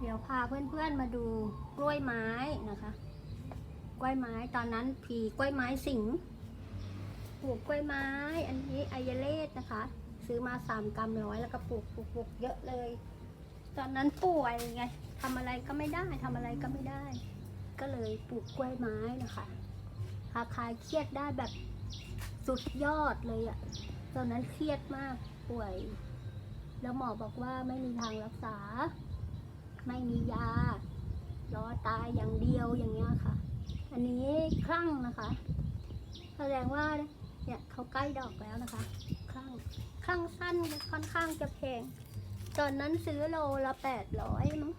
เดี๋ยวพาเพื่อนๆมาดูกล้วยไม้นะคะ กล้วยไม้ตอนนั้นผีกล้วยไม้สิงปลูกกล้วยไม้ อันนี้ไอยเลสนะคะ ซื้อมาสามกรัมร้อยแล้วก็ปลูกปลูกปลูกเยอะเลย ตอนนั้นป่วยไงทำอะไรก็ไม่ได้ทำอะไรก็ไม่ได้ ก็เลยปลูกกล้วยไม้นะคะหาคลายเครียดได้แบบสุดยอดเลยอะตอนนั้นเครียดมากป่วย แล้วหมอบอกว่าไม่มีทางรักษา ไม่มียารอตายอย่างเดียวอย่างเงี้ยค่ะ อันนี้คลั่งนะคะ แสดงว่าเนี่ยเขาใกล้ดอกแล้วนะคะ คลั่งคลั่งสั้นค่อนข้างจะแพง ตอนนั้นซื้อโลละแปดร้อยมั้ง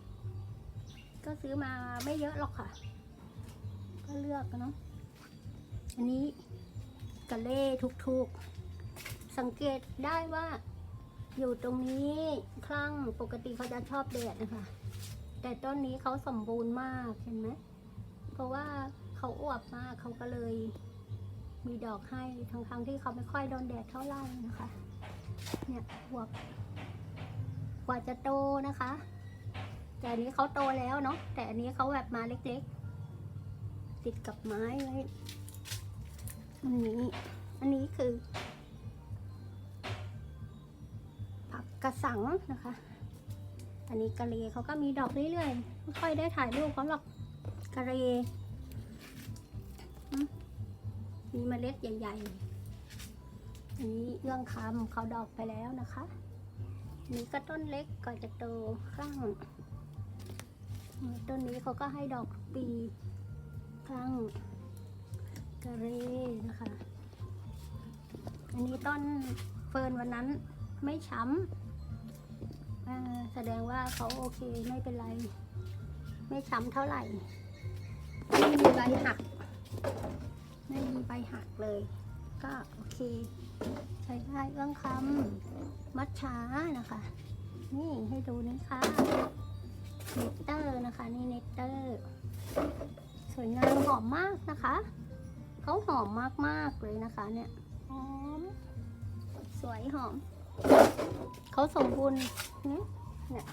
ก็ซื้อมาไม่เยอะหรอกค่ะ ก็เลือกนเนาะอันนี้กะเล่ทุกๆ สังเกตได้ว่า อยู่ตรงนี้คลั่งปกติเขาจะชอบแดดนะคะ แต่ต้นนี้เขาสมบูรณ์มากเห็นไหมเพราะว่าเขาอวบมากเขาก็เลย มีดอกให้ทั้งๆทที่เขาไม่ค่อยโดนแดดเท่าไหร่นะคะ เนี่ยอวบกว่าจะโตนะคะ แต่อันนี้เขาโตแล้วเนาะแต่อันนี้เขาแบบมาเล็กๆ ติดกับไม้ไว้อันนี้ อันนี้คือ ระสังนะคะ อันนี้กะเลเขาก็มีดอกเรื่อยๆ ไม่ค่อยได้ถ่ายรูปเขาหรอกกะเลมีเมล็ดใหญ่ ๆ อันนี้เอื้องคำเขาดอกไปแล้วนะคะน,นี้ก็ต้นเล็กก่อนจะโตข้างต้นนี้เขาก็ให้ดอกทุกปีข้างกะเรนะคะ อันนี้ต้นเฟิร์นวันนั้นไม่ช้ำ แสดงว่าเขาโอเคไม่เป็นไร ไม่ช้ำเท่าไหร่ ไม่มีใบหัก ไม่มีใบหักเลย ก็โอเค ใช้ได้เอื้องคำมัดช้านะคะ นี่ให้ดูนี่ค่ะเนตเตอร์นะคะ นี่เนตเตอร์ สวยงามหอมมากนะคะเขาหอมมากๆเลยนะคะเนี่ยหอม สวยหอม เขาสมบูรณ์ นี่เนี่ย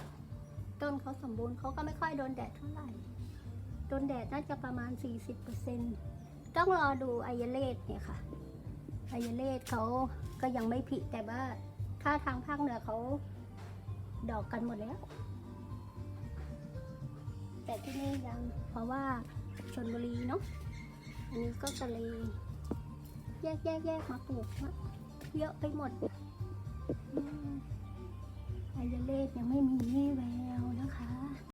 ต้นเขาสมบูรณ์เขาก็ไม่ค่อยโดนแดดเท่าไหร่ โดนแดดน่าจะประมาณ 40%ต้องรอดูไอเยเลสเนี่ยค่ะไอเยเลสเขาก็ยังไม่ผลิแต่ว่าถ้าทางภาคเหนือเขาดอกกันหมดแล้ว แต่ที่นี่ยังเพราะว่าชนบุรีเนาะอันนี้ก็ทะเลแยกแยกแยกมาปลูกเยอะไปหมด อายเลศยังไม่มีวี่แววนะคะ